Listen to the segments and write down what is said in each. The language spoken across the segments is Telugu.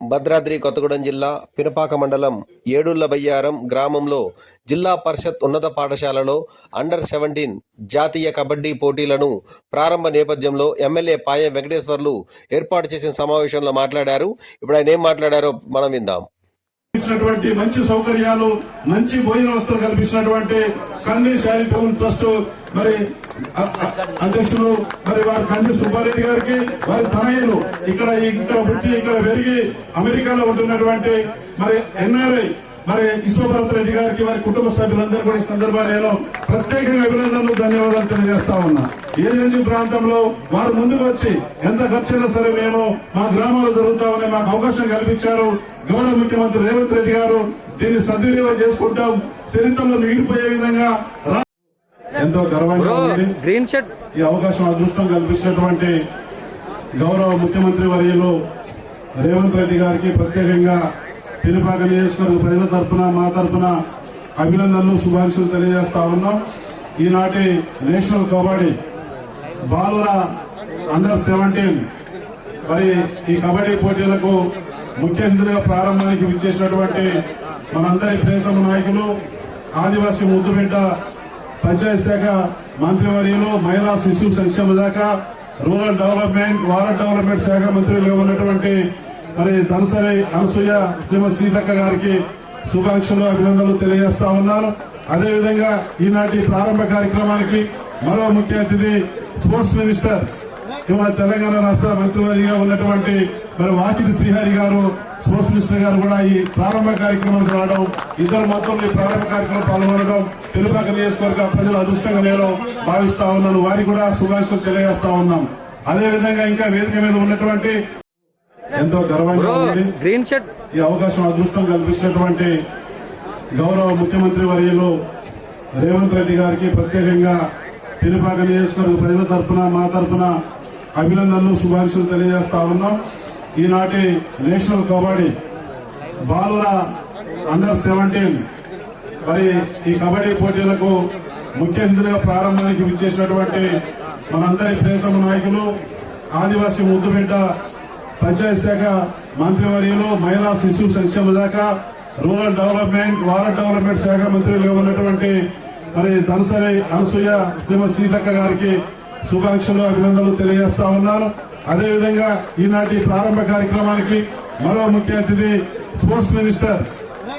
భద్రాద్రి కొత్తగూడెం జిల్లా పినపాక మండలం ఏడుళ్ళ బయ్యారం గ్రామంలో జిల్లా పరిషత్ ఉన్నత పాఠశాలలో అండర్ సెవెంటీన్ జాతీయ కబడ్డీ పోటీలను ప్రారంభ నేపథ్యంలో ఎమ్మెల్యే పాయ వెంకటేశ్వర్లు ఏర్పాటు చేసిన సమావేశంలో మాట్లాడారు. ఇప్పుడు ఆయన ఏం మాట్లాడారో మనం విందాం. ఇచ్చినటువంటి మంచి సౌకర్యాలు మంచి భోజన వస్తువులు కల్పించినటువంటి కంది చారిటబుల్ ట్రస్ట్ మరి అధ్యక్షులు మరి వారి కంది సుబ్బారెడ్డి గారికి వారి తనయులు ఇక్కడ ఇక్కడ పుట్టి ఇక్కడ పెరిగి అమెరికాలో ఉంటున్నటువంటి మరి ఎన్ఆర్ఐ మరి విశ్వభరత్ రెడ్డి గారికి వారి కుటుంబ సభ్యులందరూ కూడా ఈ సందర్భాన్ని నేను ప్రత్యేకంగా అభినందనలు ధన్యవాదాలు తెలియజేస్తా ఉన్నా. ఏజెన్సీ ప్రాంతంలో వారు ముందుకు వచ్చి ఎంత ఖర్చైనా సరే మేము మా గ్రామాల్లో జరుగుతా ఉన్నాయి మాకు అవకాశం కల్పించారు. గౌరవ ముఖ్యమంత్రి రేవంత్ రెడ్డి గారు దీన్ని సద్వినియోగం చేసుకుంటాం. చరిత్రలో మిగిలిపోయే విధంగా ఎంతో గర్వంగా ఉంది. గ్రీన్ షర్ట్ ఈ అవకాశం అదృష్టం కల్పించినటువంటి గౌరవ ముఖ్యమంత్రి వర్యులు రేవంత్ రెడ్డి గారికి ప్రత్యేకంగా పినపాక నియోజకవర్గ ప్రజల తరపున మా తరపున అభినందనలు శుభాకాంక్షలు తెలియజేస్తా ఉన్నాం. ఈనాటి నేషనల్ కబడ్డీ బాలుర అండర్ సెవెంటీన్ మరి ఈ కబడ్డీ పోటీలకు ముఖ్య అతిథులుగా ప్రారంభానికి విచ్చేసినటువంటి మనందరి ప్రియతమ నాయకులు ఆదివాసీ ముద్దుబిడ్డ పంచాయతీ శాఖ మంత్రివర్యులు మహిళా శిశు సంక్షేమ శాఖ రూరల్ డెవలప్మెంట్ వాటర్ డెవలప్మెంట్ శాఖ మంత్రులుగా ఉన్నటువంటి మరి ధనసరి అనసూయ శ్రీమతి సీతక్క గారికి శుభాకాంక్షలు అభినందనలు తెలియజేస్తా ఉన్నాను. అదేవిధంగా ఈనాటి ప్రారంభ కార్యక్రమానికి మరో ముఖ్య అతిథి స్పోర్ట్స్ మినిస్టర్ ఇవాళ తెలంగాణ రాష్ట్ర మంత్రివర్గిగా ఉన్నటువంటి మరి వాకిటి శ్రీహరి గారు స్పోర్ట్స్ మినిస్టర్ గారు కూడా ఈ ప్రారంభ కార్యక్రమానికి రావడం ఇద్దరు మొత్తం ఈ ప్రారంభ కార్యక్రమం పాల్గొనడం తెలుపాక నియోజకవర్గ ప్రజల అదృష్టంగా నేను భావిస్తా ఉన్నాను. వారికి కూడా శుభాకాంక్షలు తెలియజేస్తా ఉన్నాం అదేవిధంగా ఇంకా వేదిక మీద ఉన్నటువంటి ఎంతో గర్వంగా ఉంది. గ్రీన్ షర్ట్ ఈ అవకాశం అదృష్టం కల్పించినటువంటి గౌరవ ముఖ్యమంత్రి వర్యులు రేవంత్ రెడ్డి గారికి ప్రత్యేకంగా పినపాక నియోజకవర్గ ప్రజల తరపున మా తరపున అభినందనలు శుభాకాంక్షలు తెలియజేస్తా ఉన్నాం. ఈనాటి నేషనల్ కబడ్డీ బాలుర అండర్ సెవెంటీన్ మరి ఈ కబడ్డీ పోటీలకు ముఖ్య అతిథిగా ప్రారంభానికి విచ్చేసినటువంటి మనందరి ప్రియతమ నాయకులు ఆదివాసీ ముద్దుబిడ్డ పంచాయతీ శాఖ మంత్రివర్యులు మహిళా శిశు సంక్షేమ శాఖ రూరల్ డెవలప్మెంట్ వారల్ డెవలప్మెంట్ శాఖ మంత్రులుగా ఉన్నటువంటి మరి ధనసరి అనసూయ శ్రీమతి సీతక్క గారికి శుభాకాంక్షలు అభినందనలు తెలియజేస్తా ఉన్నాను. అదేవిధంగా ఈనాటి ప్రారంభ కార్యక్రమానికి మరో ముఖ్య అతిథి స్పోర్ట్స్ మినిస్టర్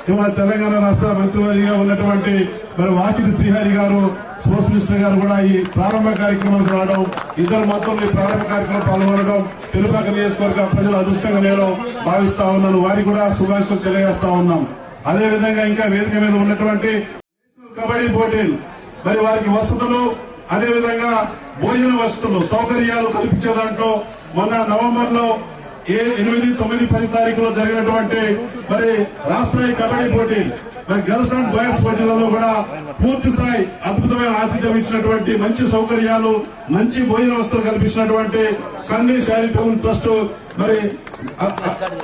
ఇవాళ తెలంగాణ రాష్ట్ర మంత్రివర్గా ఉన్నటువంటి మరి వాకిటి శ్రీహరి గారు సోషలిస్ట్ గారు కూడా ఈ ప్రారంభ కార్యక్రమానికి రావడం ఇద్దరు మొత్తం ఈ ప్రారంభ కార్యక్రమం పాల్గొనడం తెలుపాక నియోజకవర్గ ప్రజల అదృష్టంగా నేను భావిస్తా ఉన్నాను. వారికి కూడా శుభాకాంక్షలు తెలియజేస్తా ఉన్నాం. అదే విధంగా ఇంకా వేదిక మీద ఉన్నటువంటి కబడ్డీ పోటీలు మరి వారికి వసతులు అదే విధంగా భోజన వసతులు సౌకర్యాలు కల్పించే దాంట్లో మొన్న నవంబర్లో ఎనిమిది తొమ్మిది పది తారీఖులో జరిగినటువంటి మరి రాష్ట్రీయ కబడ్డీ పోటీ మరి గర్ల్స్ అండ్ బాయ్స్ పోటీలలో కూడా పూర్తి స్థాయి అద్భుతమైన ఆతిథ్యం ఇచ్చినటువంటి మంచి సౌకర్యాలు మంచి భోజన వస్తువులు కల్పించినటువంటి కంది చారిటబుల్ ట్రస్ట్ మరి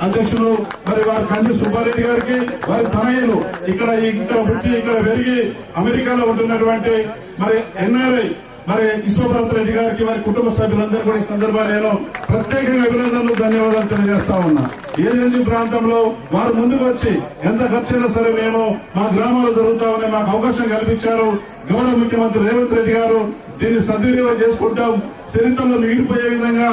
అధ్యక్షులు మరి వారి కంది సుబ్బారెడ్డి గారికి వారి తనయులు ఇక్కడ ఇక్కడ పుట్టి ఇక్కడ పెరిగి అమెరికాలో ఉంటున్నటువంటి మరి ఎన్ఆర్ఐ మరి విశ్వభరత్ రెడ్డి గారికి వారి కుటుంబ సభ్యులందరూ కూడా ఈ సందర్భాన్ని నేను ప్రత్యేకంగా అభినందనలు ధన్యవాదాలు తెలియజేస్తా ఉన్నా. ఏజెన్సీ ప్రాంతంలో వారు ముందుకు వచ్చి ఎంత ఖర్చైనా సరే మేము మా గ్రామాలు జరుగుతామని మాకు అవకాశం కల్పించారు. గౌరవ ముఖ్యమంత్రి రేవంత్ రెడ్డి గారు దీన్ని సద్వినియోగం చేసుకుంటాం. చరిత్రలో మిగిలిపోయే విధంగా